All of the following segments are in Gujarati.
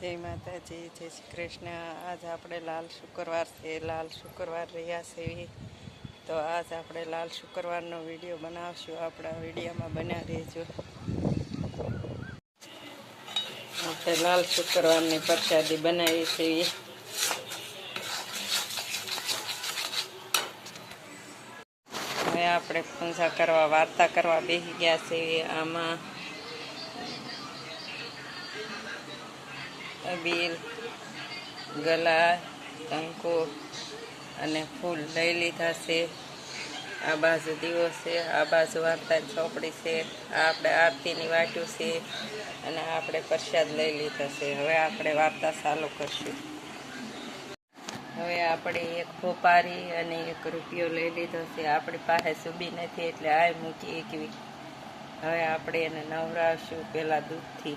જય માતાજી જય શ્રી કૃષ્ણ. આજ આપણે લાલ શુક્રવાર છે, લાલ શુક્રવાર રહ્યા છે તો આજ આપણે લાલ શુક્રવારનો વીડિયો બનાવશું. આપણા વિડીયોમાં બન્યા રહેજો. આપણે લાલ શુક્રવારની પ્રસાદી બનાવી છે હવે આપણે પૂજા કરવા, વાર્તા કરવા બેસી ગયા છે. આમાં અબીલ ગલા કંકુ અને ફૂલ લઈ લીધા છે. આ બાજુ દીવો છે, આ બાજુ વાર્તા ચોપડી છે, આ આપણે આરતીની વાટ્યું છે અને આપણે પ્રસાદ લઈ લીધા છે. હવે આપણે વાર્તા ચાલુ કરશું. હવે આપણે એક ફોપારી અને એક રૂપિયો લઈ લીધો છે. આપણી પાસે સુબી નથી એટલે આ મૂકી એકવી. હવે આપણે એને નવરાવશું પહેલાં દૂધથી.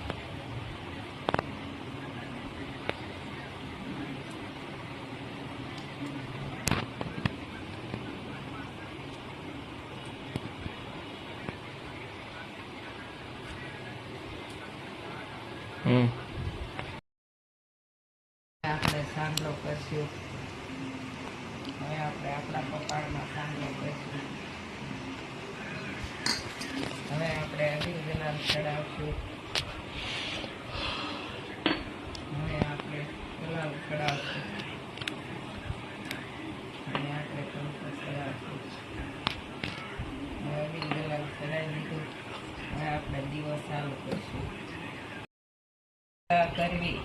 આપણે સાંભળો ચડાવશું. હવે આપણે ગુલાબ ચડાવશું. અને આપણે કંકુ ચડાવશું. હવે અઢી ગુલાબ ચડાવી દીધું. હવે આપણે દિવસ ચાલુ કરશું. કરવી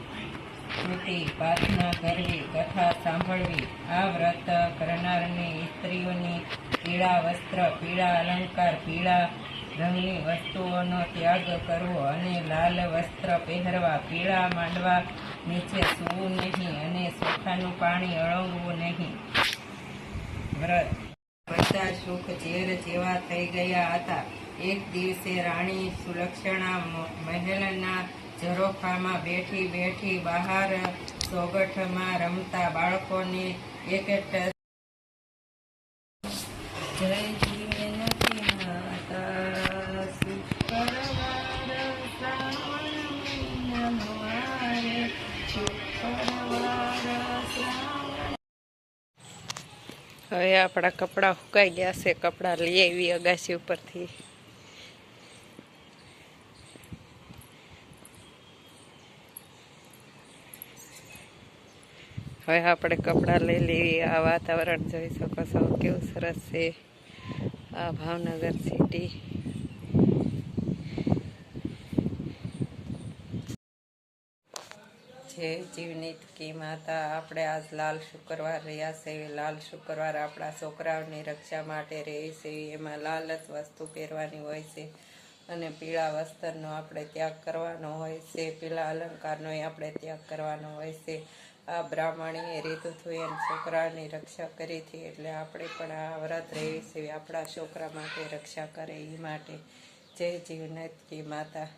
સ્તુતિ પ્રાર્થના કરવી, કથા સાંભળવી, આ વ્રત કરનારની સ્ત્રીઓની પીળા વસ્ત્ર, પીળા અલંકાર, પીળા રંગની વસ્તુઓનો ત્યાગ કરવો અને લાલ વસ્ત્ર પહેરવા, પીળા માંડવા નીચે સૂવું નહીં અને સોખાનું પાણી અળંગવું નહીં. વ્રત. બધા સુખ ઝેર જેવા થઈ ગયા હતા. એક દિવસે રાણી સુલક્ષણા મહેલના ઝરોખામાં બેઠી બેઠી બહાર સોગઠમાં રમતા બાળકોને એક જય હવે આપણા કપડાં સુકાઈ ગયા છે, કપડાં લઈ આવી અગાસી ઉપરથી. હવે આપણે કપડાં લઈ લઈએ, આ વાતાવરણ જોઈ શકો છો, કેવું સરસ છે. આ ભાવનગર સિટી છે જીવનીત કી માતા. આપણે આજ લાલ શુક્રવાર રહ્યા છે. લાલ શુક્રવાર આપણા છોકરાઓની રક્ષા માટે રહે છે. એમાં લાલ જ વસ્તુ પહેરવાની હોય છે અને પીળા વસ્ત્રનો આપણે ત્યાગ કરવાનો હોય છે. પીળા અલંકારનો આપણે ત્યાગ કરવાનો હોય છે. આ બ્રાહ્મણીએ અને છોકરાની રક્ષા કરી હતી એટલે આપણે પણ આ વ્રત રહી છે. આપણા છોકરા માટે રક્ષા કરે એ માટે. જય જીવનત કી માતા.